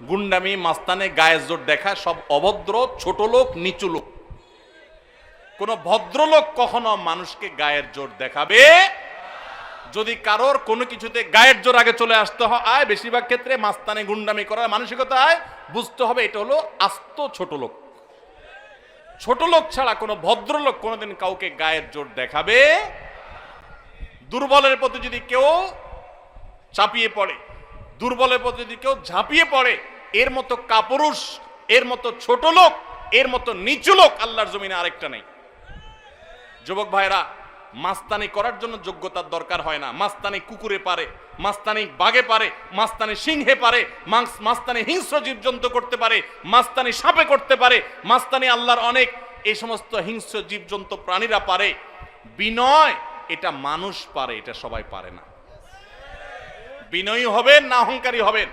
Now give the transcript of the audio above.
গুন্ডামি, মাস্তানে, গায়ের জোর দেখা, সব অভদ্র, ছোট লোক, নিচু লোক। কোন ভদ্রলোক কখনো মানুষকে গায়ের জোর দেখাবে? যদি কারোর কোনো কিছুতে গায়ের জোর আগে চলে আসতে হয় বেশিরভাগ ক্ষেত্রে মাস্তানে গুন্ডামি করার মানসিকতায় বুঝতে হবে এটা হলো আস্ত ছোট লোক। ছোট লোক ছাড়া কোনো ভদ্রলোক কোনোদিন কাউকে গায়ের জোর দেখাবে? দুর্বলের প্রতি যদি কেউ চাপিয়ে পড়ে দুর্বলের প্রতি যদি কেউ ঝাঁপিয়ে পড়ে, এর মতো কাপুরুষ, এর মতো ছোট লোক, এর মতো নিচু লোক আল্লাহর জমিনে আরেকটা নেই। যুবক ভাইরা মাস্তানি করার জন্য যোগ্যতার দরকার হয় না। মাস্তানি কুকুরে পারে, মাস্তানি বাগে পারে, মাস্তানি সিংহে পারে, মাংস- মাস্তানি হিংস্র জীবজন্তু করতে পারে, মাস্তানি সাপে করতে পারে, মাস্তানি আল্লাহর অনেক এই সমস্ত হিংস্র জীবজন্তু প্রাণীরা পারে। বিনয়, এটা মানুষ পারে, এটা সবাই পারে না। বিনয়ী হবেন না অহংকারী হবেন।